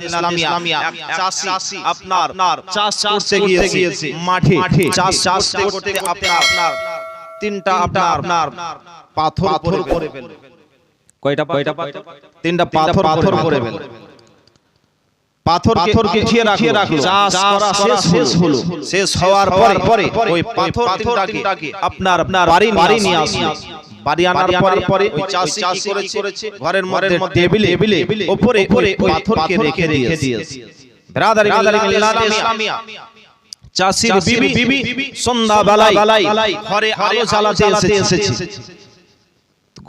ইসলামিয়া চাষি আপনার চাষ করতে গিয়েছে মাঠে চাষ চাষ করতে আপনার আপনার তিনটা আপনার আপনার পাথর পাথর করে কয়টা কয়টা তিনটা পাথর পাথর করে ফেলল পাথর পাথরকে রাখিয়ে রাখল চাষ করা শেষ শেষ হলো। শেষ হওয়ার পরে পরে ওই পাথর তিনটাকে আপনার আপনার বাড়ি বাড়ি নিয়ে আসলো বাড়ি আনার পরে পরে ওই চাষ চাষ করেছে? ঘরের মধ্যে টেবিলে টেবিলে উপরে উপরে পাথরকে রেখে রেখে দিয়েছে। ব্রাদার ইসলামিয়া চাষির বিবি বিবি সন্ধ্যা বেলায় ঘরে আলো জ্বালাতে এসেছে।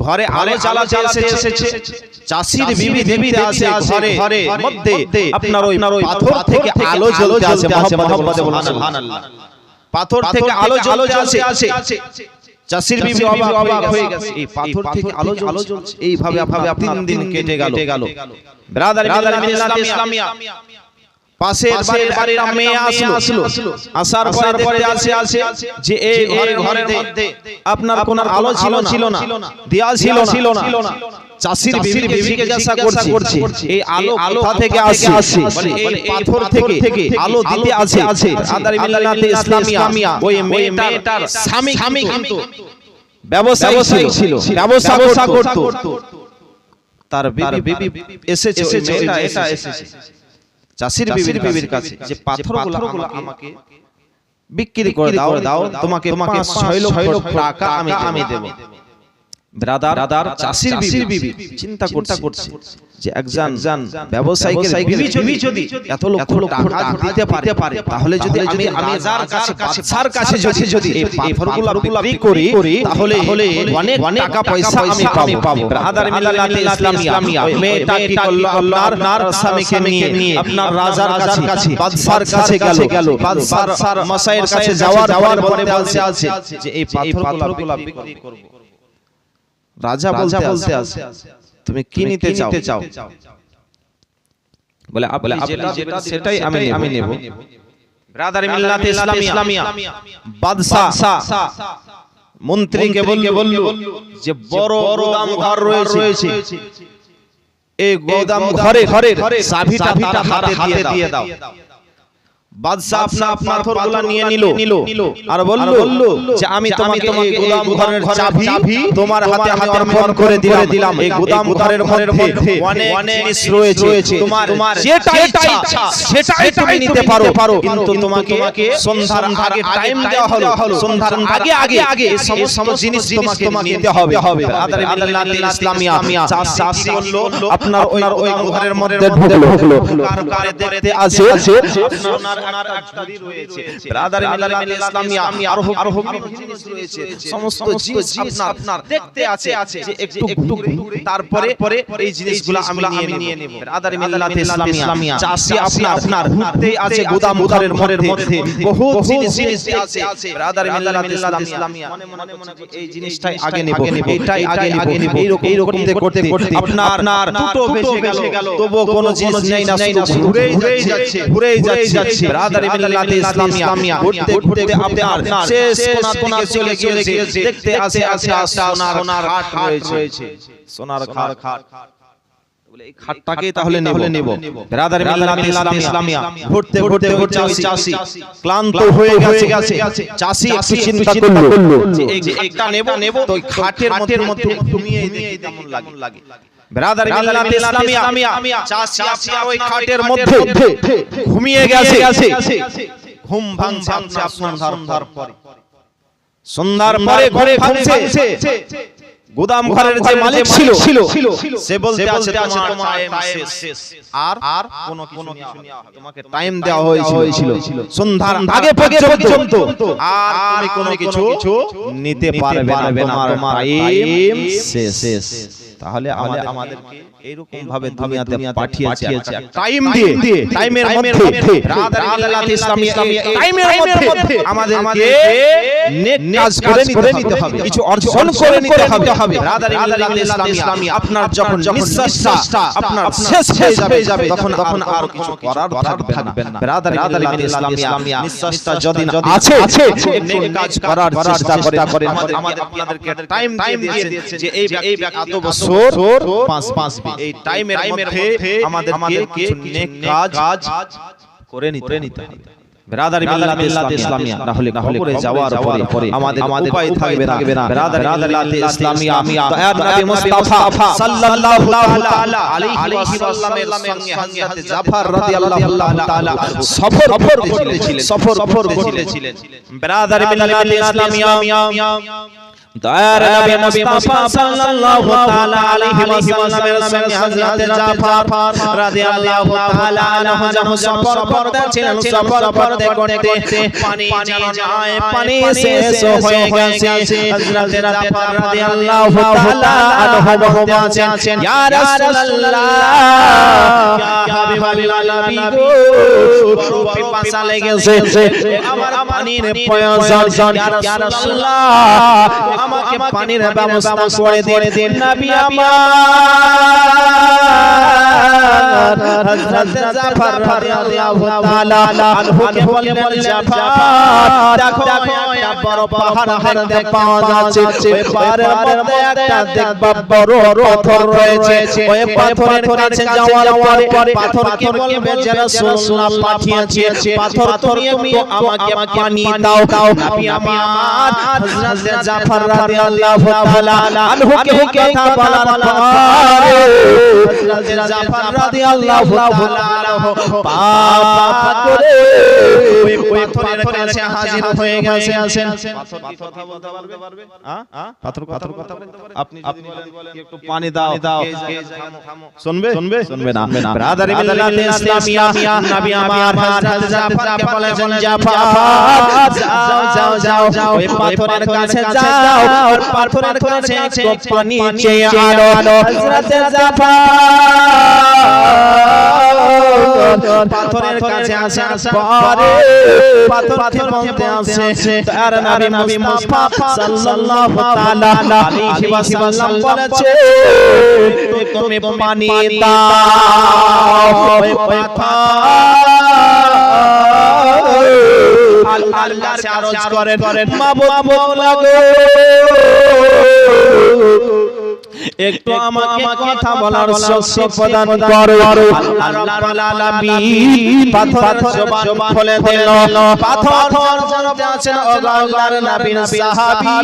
ঘরে আলো জ্বালাতে এসেছে। চাষির বিবি দেখতে আসে ঘরে ঘরে মধ্যে আপনার ওই পাথর থেকে আলো জ্বলতে বলুন। সুবহানাল্লাহ। পাথর থেকে আলো জ্বলতে আসে। চাষির বিবি অবাক হয়ে গেছে। এই পাথর থেকে আলো আলো জ্বলছে। এইভাবে ভাবে তিন দিন কেটে গেল। গেল। Brother brother Islamia. পাশের বাড়ির বাড়ির মেয়ে আসলো। আসার পরে পরে আসে আসে যে এই আপনার কোন আলো ছিল ছিল না। দেয়াল ছিল ছিল না। চাষির বিবি বিবিকে জিজ্ঞাসা করছে এই আলো কোথা থেকে আসে বলে এই পাথর থেকে থেকে আলো দিতে আছে আছে আদার মিল্লাতে ইসলামিয়া। ওই মেয়েটার স্বামী স্বামী কিন্তু ব্যবসায়ী ছিল। ব্যবসা করত। তার বিবি এসেছে এটা এসেছে। চাষির বিবির বিবির কাছে যে পাথরগুলো আমাকে বিক্রি করে দাও দাও তোমাকে তোমাকে ছয় লক্ষ টাকা আমি আমি দেব। ব্রাদার ব্রাদার চাষির বিবি চিন্তা করতে করছে যে একজন একজন ব্যবসায়ীকে বিবি যদি যদি এত লক্ষ টাকা দিতে পারে পারে তাহলে যদি আমি আমি যার কাছে বাদশার কাছে যদি যদি এই পাথরগুলো বিক্রি করি তাহলে তাহলে অনেক টাকা পয়সা আমি পাবো। ব্রাদার মিল্লাতে ইসলামিয়া। মেয়েটা কি করল? আল্লাহর স্বামীকে নিয়ে। আপনার রাজার কাছে। বাদশার কাছে গেল। গেল। বাদশার মশাইয়ের কাছে যাওয়ার যাওয়ার পরে বলছে আছে যে এই পাথরগুলো বিক্রি করব। রাজা বলতে বলতে আছে তুমি কি নিতে চাও? বলে বলে যেটা সেটাই আমি আমি নেব। ব্রাদার মিল্লাতে ইসলামিয়া। বাদশা মন্ত্রীকে বলল বলল যে বড় গোদাম ঘর রয়েছে। এই গোদাম ঘরে ঘরে চাবিটা হাতে দিয়ে দাও। বাদশাহ আপনা নিয়ে নিল। আর বলল যে আমি তোমাকে এই গোদাম ঘরের চাবি তোমার হাতে আমি অর্পণ করে দিলাম। দিলাম। এই গোদাম ঘরের মধ্যে অনেক জিনিস রয়েছে। তোমার তোমার যেটা ইচ্ছা সেটাই তুমি নিতে পারো। পারো। কিন্তু তোমাকে সন্ধ্যার আগে টাইম দেওয়া হলো। সন্ধ্যার আগে আগে আগে সমস্ত জিনিস তোমাকে নিতে হবে। হবে। আদার মিল্লাতে ইসলামিয়া চাষি আপনার ওই ওই ঘরের মধ্যে ঢুকলো। কার কারে দেখতে আছে আপনার ওনার ঝুড়ি রয়েছে ব্রাদার মিলাল ইসলামিয়া আরও আরও জিনিস রয়েছে সমস্ত জিনিস আপনার দেখতে আছে যে একটু একটু তারপরে পরে এই জিনিসগুলো আমি নিয়ে নেব ব্রাদার মিলাল ইসলামিয়া চাষি আপনার আপনার ঘুরতেই আছে গোদাম ঘরের মধ্যে বহু জিনিস জিনিস আছে ব্রাদার মিলাল ইসলামিয়া মনে মনে মনে এই জিনিসটাই আগে নেব এইটাই আগে নেব এই রকম করতে করতে আপনার আপনার দুটো বেঁচে গেল তবু কোনো জিনিস নেই না ঘুরেই যাচ্ছে ঘুরেই যাচ্ছে ব্রাদার মিল্লাতে ইসলামিয়া ঘুরতে ঘুরতে আপনার শেষ কোনা কোনা চলে গিয়েছে দেখতে আসে আসে সোনার খাট রয়েছে সোনার খাট এই খাটটাকে তাহলে নেব। নেব। ব্রাদার মিল্লাতে ইসলামিয়া। ঘুরতে ঘুরতে ঘুরতে চাষি। ক্লান্ত হয়ে গেছে। গেছে। চাষি একটু চিন্তা করল যে একটা নেব নেব। তো খাটের মধ্যে মধ্যে ঘুমিয়ে দেখি কেমন লাগে। ব্রাদার মিল্লাতে ইসলামিয়া চাষি ওই খাটের মধ্যে ঘুমিয়ে গেছে ঘুম ভাঙছে আপনার সন্ধ্যার পরে সন্ধ্যার পরে ঘরে ঘুমছে গোদাম ঘরের যে মালিক ছিল সে বলতে আছে তোমার টাইম শেষ। আর আর কোনো কিছু তোমাকে টাইম দেওয়া হয়েছিল। সন্ধ্যার আগে পর্যন্ত। আর তুমি কোনো কিছু নিতে পারবে না। তোমার টাইম শেষ। তাহলে আমাদেরকে এইরকম ভাবে দুনিয়াতে পাঠিয়েছে। টাইম দিয়ে টাইমের মধ্যে। রাদার মিলাত ইসলামিয়া টাইমের মধ্যে আমাদেরকে নেক কাজ করে নিতে হবে। কিছু অর্জন করে নিতে হবে। মিলাত আপনার যখন নিঃশ্বাসটা আপনার শেষ হয়ে যাবে তখন তখন আর কিছু করার থাকবে না। রাদার মিলাত ইসলামিয়া নিঃশ্বাসটা যদি আছে আছে কাজ করার চেষ্টা করে আমাদের আপনাদেরকে টাইম দিয়ে দিয়েছে যে এই এই এত বছর পাঁচ পাঁচ এই টাইমের মধ্যে আমাদের কিছু নেক কাজ করে নিতে নিতে ব্রাদার মিল্লাত ইসলামিয়া না হলে না যাওয়ার পরে আমাদের আমাদের উপায় থাকবে না ব্রাদার মিল্লাত ইসলামিয়া দয়ার নবী মুস্তাফা সাল্লাল্লাহু তাআলা আলাইহি ওয়াসাল্লামের সঙ্গে হযরত জাফর রাদিয়াল্লাহু তাআলা সফর করতেছিলেন সফর করতেছিলেন ব্রাদার মিল্লাত ইসলামিয়া দয়ার নবী মুস্তাফা সাল্লাল্লাহু তাআলা আলাইহি ওয়াসাল্লামের সঙ্গে হযরত জাফর রাদিয়াল্লাহু তাআলা আনহু যখন সফর করতেছিলেন সফর করতে করতে পানি যায় পানি শেষ হয়ে গেছে। হযরত জাফর রাদিয়াল্লাহু তাআলা আনহু বলতেছেন ইয়া রাসূলুল্লাহ। ইয়া হাবিবাল্লাহ নবী গো। পিপাসা লেগেছে। আমার পানির প্রয়োজন ইয়া রাসূলুল্লাহ। আমাকে পানির ব্যবস্থা করে দিন। নবী আমার। হযরত জাফর রাদিয়াল্লাহু তাআলা আনহুকে বললেন জাফর দেখো একটা বড় পাহাড় হাতে পাওয়া যাচ্ছে। ওই পাহাড়ের মধ্যে একটা দেখবা বড় পাথর রয়েছে। ওই পাথরের কাছে যাওয়ার পরে পাথরকে বলবে যে রাসূলুল্লাহ পাঠিয়েছে। পাথর তুমি আমাকে পানি দাও। নবী আমার হযরত জাফর রাদিয়াল্লাহু তাআলা আনহুকে কথা বলার পরে হযরত জাফর রাদিয়াল্লাহু তাআলা আনহু পাপ করে ওই পাথরের কাছে হাজির হয়ে গেছে আছেন পাথর কথা বলতে পারবে? হ্যাঁ পাথর কথা কথা বলতে পারবে? আপনি আপনি বলেন একটু পানি দাও দাও শুনবে? শুনবে? শুনবে না। ব্রাদার মিল্লাত ইসলামিয়া নবী আমার হযরত জাফরকে বলেছেন জাফর। যাও যাও যাও ওই পাথরের কাছে যাও। আর পাথরের কাছে একটু পানি চেয়ে আনো হযরত জাফর। পাথরের কাছে আসার পরে পাথরকে বলতে আছে তার নবী নবী মুস্তাফা সাল্লাল্লাহু তাআলা আলাইহি ওয়াসাল্লাম বলেছে তুমি পানি দাও পাথর আল্লাহর কাছে আরজ করেন। মাবুদ মাওলা গো একটু আমাকে কথা বলার শক্তি প্রদান করো। আল্লাহ রাব্বুল আলামিন পাথর জবান খুলে দিল। পাথর জানতে আছেন আল্লাহর নবীর সাহাবী।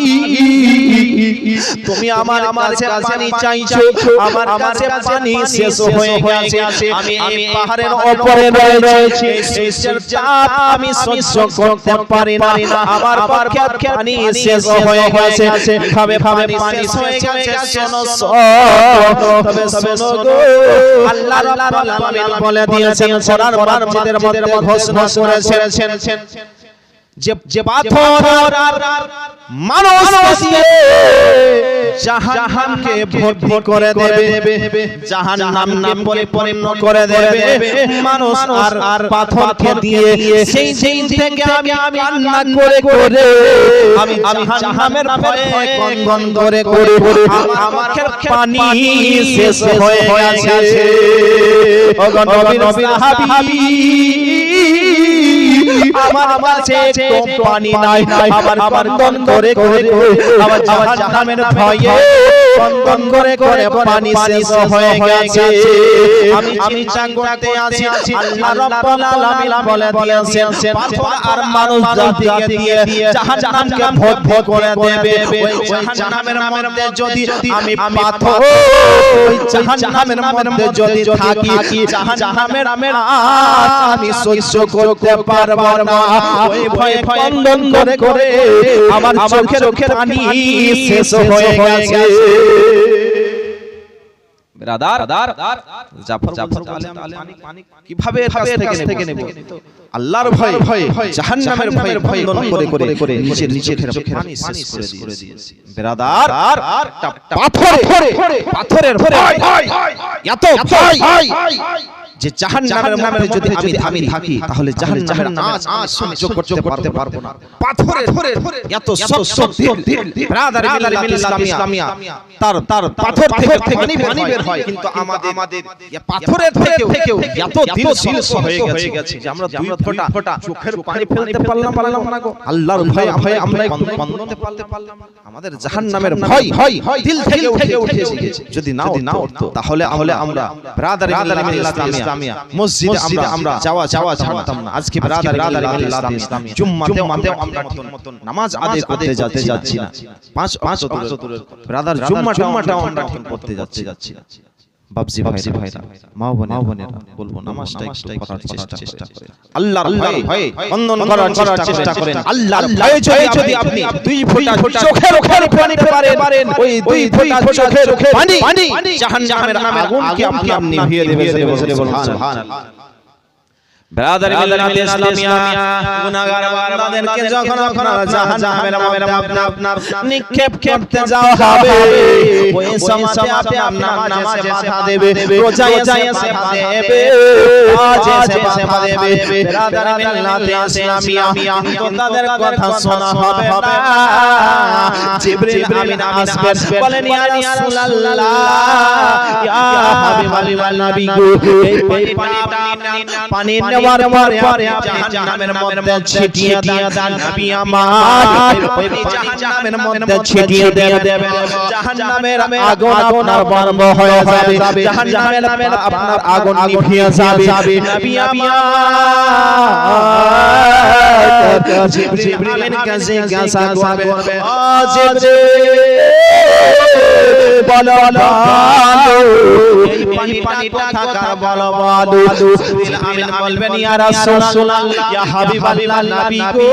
তুমি আমার কাছে পানি চাইছো। আমার কাছে পানি শেষ হয়ে গেছে। আমি এই পাহাড়ের উপরে রয়েছি। এই চাপ আমি সহ্য করতে পারি না। আমার পক্ষে পানি শেষ হয়ে গেছে। পানি হয়ে গেছে? শোনো তবে শোনো গো। আল্লাহ রাব্বুল আলামিন বলে দিয়েছেন কোরআন মাজিদের মধ্যে ঘোষণা করেছেন। যে যে পাথর মানুষ জাহান্নামকে ভর্তি করে দেবে। জাহান্নামকে পরিপূর্ণ করে দেবে। মানুষ আর আর পাথরকে দিয়ে সেই দিন থেকে আমি আমি রান্না করে করে আমি জাহান্নামের ভয়ে কন্দন করে করে আমার পানি শেষ হয়ে গেছে। ও নবী নবী সাহাবী আমার কাছে পানি নাই আমার দন করে করে আমার জাহান্নামের ভয়ে বন্ধন করে করে পানি শেষ হয়ে গেছে। আমি আমি চাঙ্গতে আছি আল্লাহ রাব্বুল আলামিন বলে দিয়েছেন পাথর আর মানুষ জাতিকে দিয়ে জাহান্নামকে ভোট ভোট করে দেবে ওই জাহান্নামের মধ্যে যদি আমি পাথর ওই জাহান্নামের মধ্যে যদি থাকি জাহান্নামের আমি সহ্য করতে পারব না ওই ভয়ে কন্দন করে করে আমার চোখের চোখের পানি শেষ হয়ে গেছে। কীভাবে থেকে নেব? আল্লাহর ভয় ভয় জাহান্নামের ভয় ভয় করে করে করে নিচে নিচে পানি শেষ করে দিয়েছে। ব্রাদার পাথরে পাথরের ভয় এত ভয়। যে জাহান্নামের মধ্যে যদি আমি আমি থাকি তাহলে জাহান্নামের আজ আজ সহ্য করতে পারতে পারব না। পাথরের এত শক্ত দিল ব্রাদার মিল্লাত ইসলামিয়া। তার তার পাথর থেকে পানি পানি বের হয়। কিন্তু আমাদের আমাদের পাথরের থেকেও এত দিল শিলস হয়ে গেছে। যে আমরা দুই ফোঁটা চোখের পানি ফেলতে পারলাম পারলাম না গো। আল্লাহর ভয় ভয় আমরা বন্ধতে পারলাম আমাদের জাহান্নামের ভয় ভয় দিল থেকে উঠে উঠে এসেছে যদি না না উঠতো তাহলে তাহলে আমরা ব্রাদার ইসলামিয়া মসজিদে আমরা আমরা যাওয়া যাওয়া ছাড়তাম না। আজকে ব্রাদার ইসলামিয়া জুম্মাতেও আমরা নামাজ আদায় করতে যাতে যাচ্ছি না। পাঁচ পাঁচ ব্রাদার জুম্মা জুম্মাটাও আমরা ঠিক করতে যাচ্ছি। যাচ্ছি। না বাবজি ভাইরা ভাইরা মা বোন বোনেরা বলব নামাজটা একটু করার চেষ্টা চেষ্টা করেন আল্লাহর ভয়ে বন্ধন করার চেষ্টা করেন। আল্লাহর ভয়ে যদি আপনি দুই ফোঁটা চোখের ওখানে পানি পারেন ওই দুই ফোঁটা চোখের পানি। জাহান্নামের আগুনকে আপনি আপনি নিভিয়ে দেবেন। সুবহানাল্লাহ। ব্রাদার মিল্লাত ইসলামিয়া গুনাহগার বান্দাদেরকে যখন আপনারা জাহান্নামের মধ্যে আপনার নিক্ষেপ করতে যাওয়া হবে। ওই সময় আপনার নামাজে বাধা দেবে। রোজায় এসে বাধা দেবে। আজ এসে বাধা দেবে। ব্রাদার মিল্লাত ইসলামিয়া তো তাদের কথা শোনা হবে না। জিবরিল আমিন আসবেন। বলেন ইয়া রাসূলুল্লাহ। ইয়া হাবিবাল্লাহ নবী এই পানিটা পানি নেওয়ার পরে জাহান্নামের মধ্যে ছিটিয়ে দিয়ে দেন নবী আমার ওই জাহান্নামের মধ্যে ছিটিয়ে দিয়ে দেবেন জাহান্নামের আগুন আপনার বন্ধ হয়ে যাবে জাহান্নামের আপনার আগুন নিভিয়ে যাবে নবী আমার জিবরিল আমিন কাছে গাসা করবে ও জিবরিল বলো বলো এই পানি পানিটা থাকার বলো বলো জিবরিল আমিন বলবেন ইয়া রাসূলুল্লাহ ইয়া হাবিবাল্লাহ নবী গো।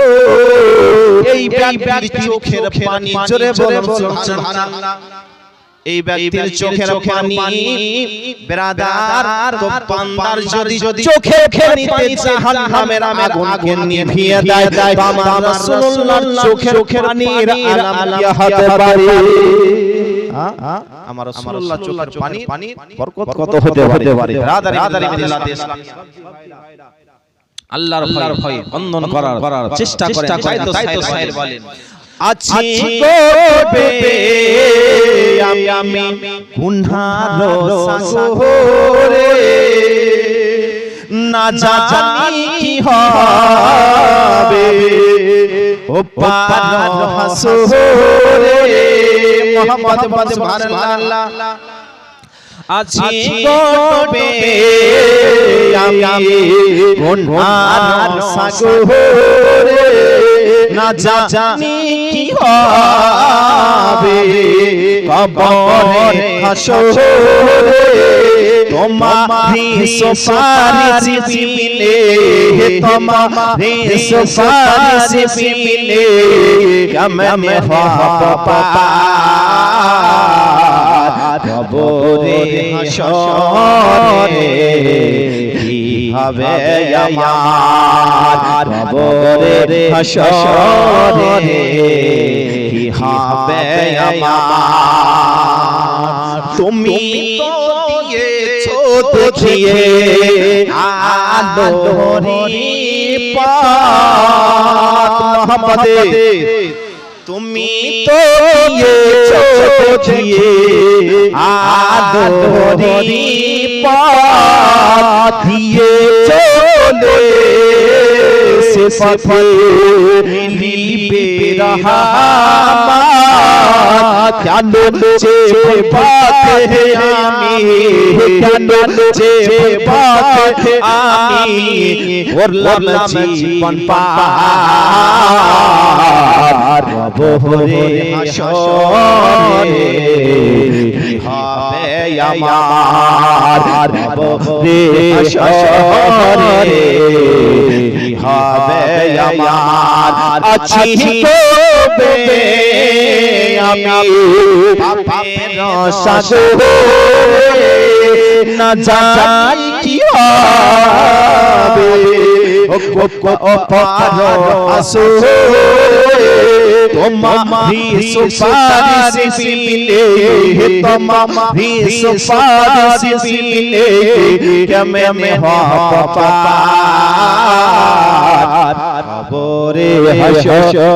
এই ব্যক্তির চোখের পানি জোরে বলুন সুবহানাল্লাহ। এই ব্যক্তির চোখের পানি বেরাদার তো বান্দার যদি যদি চোখের পানিতে জাহান্নামের আগুনকে নিভিয়ে দেয় দেয়? আমার রাসূলুল্লাহর চোখের পানির আলাম হতে পারে? আমার রাসূলুল্লাহ চোখের পানি পানি বরকত কত হতে পারে বেরাদার বেরাদার মিল্লাত ইসলাম আল্লাহর আল্লাহর ভয় বন্ধন করার চেষ্টা করেন তাই তো তাই তো সাহেব বলেন আছি করবে আমি আমি গুনহার সাগরে না জানি কি হবে ও পার হাসরে মোহাম্মদ সুবহানাল্লাহ। আছি গোটবে আমি গুনহার সাগরে না জানি কি হবে। কবরে হাসরে তোমারি সুপারিশ মিলে তোমারি সুপারিশ মিলে কেমনে হব পার কবরে হাসরে কি হবে আমার? কবরে হাসরে কি হবে আমার? তুমি তো দেখিয়ে আলোরি পাত মোহাম্মদে তুমি তো বুঝিয়ে আলোরি পাত দিয়ে চলে পথে লিবে রহমাত কেন যে পথে আমি? কেন যে পথে আমি? করলাম জীবন পার বহরে হাসরে হবে আমার। বহরে হাসরে। আমার আছি কবে আমি পাপের সাগরে না যাই কি হবে ও ও পার আসরে তোমারি হপার হাসরে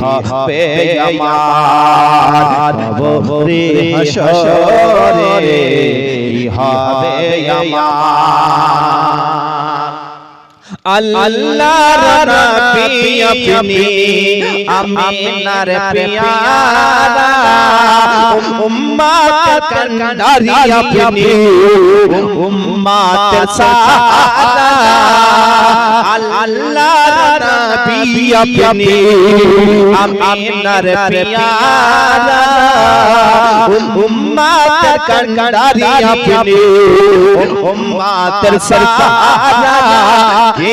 হবে আমার খবরে হাসরে হবে আমার আল্লাহর নবী আপনি আমিনার পিয়ারা উম্মত কান্ডারি আপনি উম্মত সারা আল্লাহর নবী আপনি আমিনার পিয়ারা উম্মত কান্ডারি আপনি উম্মত সারা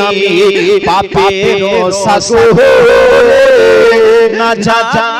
আমি পাপের শাশুড়ে না জানি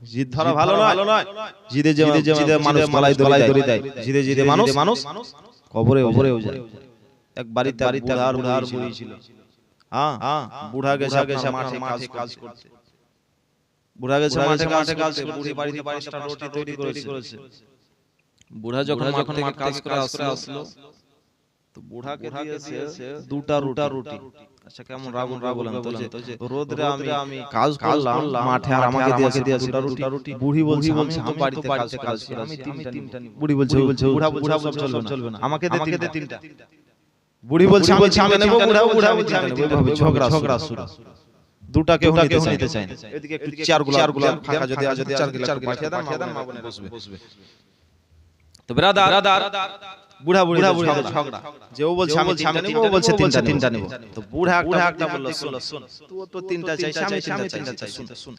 জিদ ধরা ভালো নয়। জিদে জিদে মানুষ গলায় গলায় ধরে দেয়। জিদে জিদে মানুষ মানুষ কবরে কবরেও যায়। এক বাড়িতে বাড়িতে আর বুড়া ছিল। হ্যাঁ। হ্যাঁ। বুড়া গেছে গেছে মাঠে মাঠে কাজ করতে। বুড়া গেছে মাঠে মাঠে কাজ করতে। বুড়ি বাড়িতে পাঁচটা রুটি তৈরি করেছে। বুড়া যখন যখন কাজ করে আসলো তো বুড়াকে দিয়েছে দুটা রুটা। রুটি। আচ্ছা কেমন রাগুন রাগুন তো যে রোদরে আমি আমি কাজ করলাম মাঠে আর আমাকে দিয়েছে দিয়েছে দুটা রুটি। বুড়ি বলছে আমি তো বাড়িতে কাজ করি আমি তিনটা তিনটা বুড়ি বলছে বলছে বুড়া বুড়া সব চলবে না আমাকে দে আমাকে দে তিনটা। বুড়ি বলছে বলছি আমি নেব বুড়া বুড়া বলছে আমি ঝগড়া ঝগড়া শুরু। দুটা কেউ নিতে চায় না। এদিকে একটু চেয়ারগুলো চেয়ারগুলো ফাঁকা যদি যদি চার গিলা পাঠিয়ে দেন মা বোনেরা বসবে তো ব্রাদার বুড়া ঝগড়া। যে ও বলছে আমি তিনটা নেব ও বলছে তিনটা তিনটা নেব। তো বুড়া বুড়া একটা বলল শুন তুই তো তিনটা চাইছিস আমি তিনটা চাইছি শুন। শুন।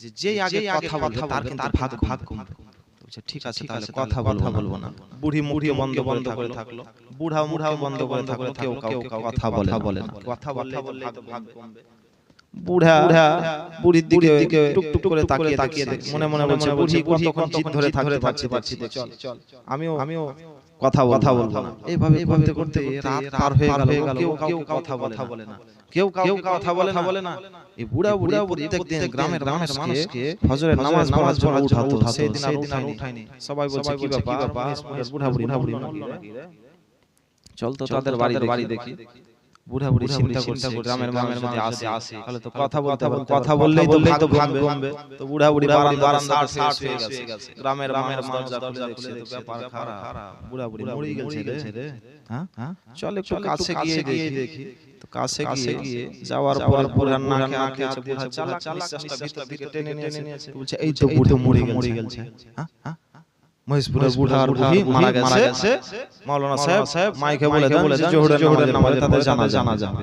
যে যেই আগে কথা বলবে তার কিন্তু ভাগ ভাগ কমবে। বলছে ঠিক আছে তাহলে কথা বলব বলব না। বুড়ি মুড়ি বন্ধ বন্ধ করে থাকল। বুড়া মুড়াও বন্ধ করে থাকল কেউ কাউকে কথা বলে বলে কথা বললে তো ভাগ কমবে। বুড়া বুড়ির দিকে টুক টুক করে তাকিয়ে তাকিয়ে মনে মনে বলছে বুড়ি কতক্ষণ জিদ ধরে থাকতে পারছি পারছি চল চল আমিও আমিও কথা কথা বলব না। এইভাবে করতে করতে রাত পার হয়ে গেল। কেউ কেউ কথা বলে না। কেউ কেউ কথা বলে না। বলে না। এই বুড়া বুড়া প্রত্যেকদিন গ্রামের গ্রামের মানুষকে ফজরের নামাজ নামাজ পড়া উঠাতো। সেই দিন আর উঠায়নি। সবাই বলছে কি ব্যাপার? বুড়া বুড়ি বুড়ি চল তো তাদের বাড়ি বাড়ি দেখি। বুড়া বুড়ি চিন্তা করছে গ্রামের মানুষ যদি আসে আসে তাহলে তো কথা বলতে কথা বললেই তো ভাগ কমবে তো বুড়া বারান্দা শেষ হয়ে গেছে। গ্রামের গ্রামের মানুষ যা খুলে তো ব্যাপার খারাপ। বুড়া মরে গেছে রে। হ্যাঁ হ্যাঁ? চল একটু কাছে গিয়ে দেখি। তো কাছে গিয়ে যাওয়ার পর বুড়ার নাকে আঁকে আছে বুড়া চালা চালা নিঃশ্বাসটা ভিতর দিকে টেনে নিয়েছে। বলছে এই তো বুড়ো মরে গেছে। হ্যাঁ হ্যাঁ? মহেশপুরের বুড়া বুড়ি মারা গেছে। মাওলানা সাহেব সাহেব মাইকে বলে দেন জোহরের জোহরের নামাজে তাদের জানা জানা যাবে।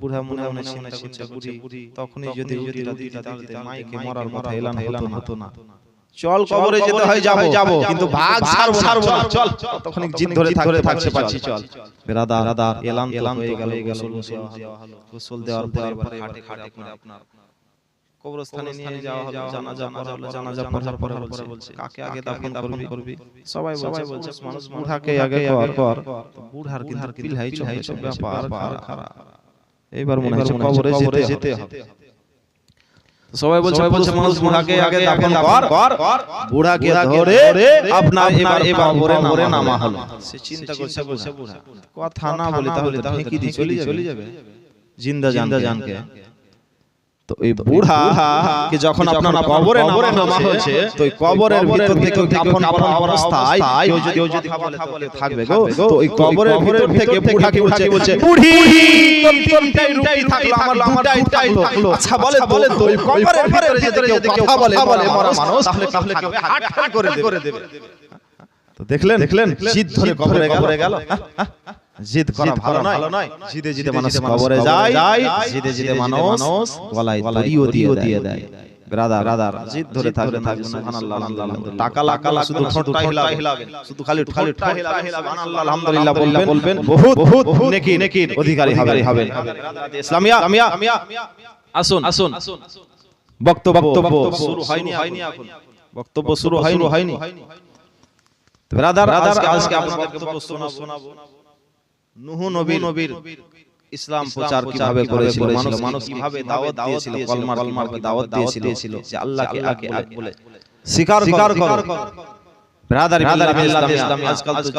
বুড়া মনে মনে চিন্তা করছে বুড়ি তখনই যদি রুটিটা দিতে তাহলে মাইকে মরার মাথা এলান এলান হতো না। চল কবরে যেতে হয় যাব। যাব। কিন্তু ভাগ ছাড়বো ছাড়বো না। চল তখন জিদ ধরে ধরে থাকছে পাচ্ছি চল। বেরাদা বেরাদা এলান এলান হয়ে গেল গোসল দেওয়া হলো। গোসল দেওয়ার পরে হাটে হাটে করে আপনার। কবরস্থানে নিয়ে যাওয়া হলো জানাজা পড়া হলো জানাজা পড়ার পরে বলছে। কাকে আগে দাফন করবি? করবি? সবাই সবাই বলছে মানুষ বুড়াকে আগে কর কর। বুড়ার কিন্তু পিলহাই চোখে সব ব্যাপার খারাপ এইবার মনে হচ্ছে কবরে যেতে যেতে হবে। সবাই বলছে বলছে মানুষ বুড়াকে আগে দাফন কর। বুড়াকে ধরে আপনার এবার এবার কবরে কবরে নামা হলো। সে চিন্তা করছে বলছে বুড়া। কথা না বলে তাহলে তাহলে কি দি চলে চলে যাবে। জিন্দা জিন্দা জানকে। তো এই বুড়া কে যখন আপনার কবরে নামা হয়েছে তো এই কবরের ভিতর থেকে কাফন পরা অবস্থায় কেউ যদি কেউ যদি বলে থাকবে গো। তো এই কবরের ভিতর থেকে বুড়াকে বলছে বলছে বুড়ি! তিনটাই রুটি থাকল আমার দুটাই থাকল। আচ্ছা বলে বলে তো এই কবরের ভিতরে যদি কেউ কথা বলে বলে মরা মানুষ তাহলে তাহলে কেউ হাট হাট করে দেবে। তো দেখলেন দেখলেন জিদ ধরে কবরে কবরে গেল। জিদ করা ভালো নয় জিদে জিদে মানুষ কবরে যায় জিদে জিদে মানুষ গলায় দড়িও দিয়ে দিয়ে দেয় ব্রাদার ব্রাদার জিদ ধরে থাকবে থাকবে সুবহানাল্লাহ আলহামদুলিল্লাহ টাকা লাকালা শুধু ঠোঁটটা হিলাবে শুধু খালি খালি ঠোঁট হিলাবে সুবহানাল্লাহ আলহামদুলিল্লাহ বলবেন বলবেন বহুত বহুত নেকি নেকির অধিকারী হবে হবে ইসলামিয়া ইসলামিয়া আসুন আসুন বক্তব্য বক্তব্য শুরু হয়নি হয়নি এখন বক্তব্য শুরু হয়নি হয়নি ব্রাদার আজকে আজকে বক্তব্য শোনাবো নুহ নবী নবীর ইসলাম প্রচার কীভাবে করেছিল মানুষ মানুষ কীভাবে দাওয়াত দিয়েছিল কলমা কলমার দাওয়াত দিয়েছিল যে আল্লাহকে আগে আগে বলে স্বীকার স্বীকার করো ব্রাদার ব্রাদার ইসলাম আজকাল তো